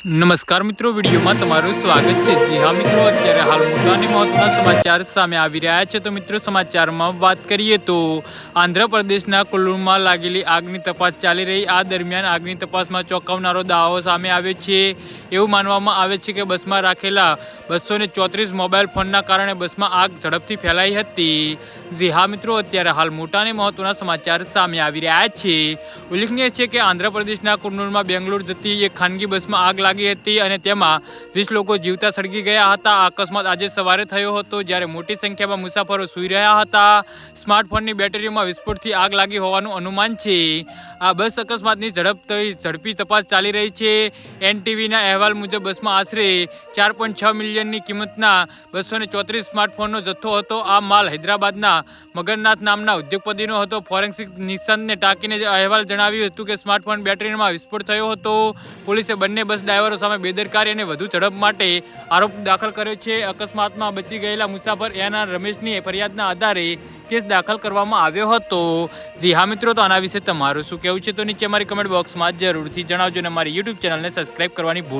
નમસ્કાર મિત્રો, વિડીયોમાં તમારું સ્વાગત છે. જી હા મિત્રો, અત્યારે હાલ મોટા અને મહત્વના સમાચાર સામે આવી રહ્યા છે. તો મિત્રો, સમાચારમાં વાત કરીએ તો આંધ્રપ્રદેશના કુલ્લુમાં લાગેલી આગની તપાસ ચાલી રહી. આ દરમિયાન આગની તપાસમાં ચોંકાવનારો દાવો સામે આવ્યો છે. એવું માનવામાં આવે છે કે બસમાં રાખેલા બસો ચોત્રીસ મોબાઈલ ફોનના કારણે બસમાં આગ ઝડપથી ફેલાઈ હતી. જી હા મિત્રો, અત્યારે હાલ મોટા અને મહત્વના સમાચાર સામે આવી રહ્યા છે. ઉલ્લેખનીય છે કે આંધ્રપ્રદેશના કુર્નૂલમાં બેંગ્લોર જતી એક ખાનગી બસમાં આગ લાગી હતી અને તેમાં વીસ લોકો જીવતા સળગી ગયા હતા. આ અકસ્માત આજે સવારે થયો હતો જ્યારે મોટી સંખ્યામાં મુસાફરો સૂઈ રહ્યા હતા. સ્માર્ટફોનની બેટરીમાં વિસ્ફોટથી આગ લાગી હોવાનું અનુમાન છે. આ બસ અકસ્માતની ઝડપ ઝડપી તપાસ ચાલી રહી છે. એનટીવીના અહેવાલ મુજબ બસમાં આશરે ચાર પોઈન્ટ છ મિલિયનની કિંમતના બસો ને ચોત્રીસ સ્માર્ટફોનનો જથ્થો હતો. આ માલ હૈદરાબાદના મગરનાથ નામના ઉદ્યોગપતિનો હતો. ફોરેન્સિક નિશાનને ટાંકીને અહેવાલ જણાવ્યું હતું કે સ્માર્ટફોન બેટરીમાં વિસ્ફોટ થયો હતો. પોલીસે બંને બસ ડ્રાઈવરો સામે બેદરકારી અને વધુ ઝડપ માટે આરોપ દાખલ કર્યો છે. અકસ્માતમાં બચી ગયેલા મુસાફર એના રમેશની ફરિયાદના આધારે કેસ દાખલ કરવામાં આવ્યો હતો. જી હા મિત્રો, તો આના વિશે તમારું શું કહેવું છે? તો નીચે મારી કમેન્ટ બોક્સમાં જરૂરથી જણાવજો અને મારી યુટ્યુબ ચેનલને સબસ્ક્રાઈબ કરવાની ભૂલ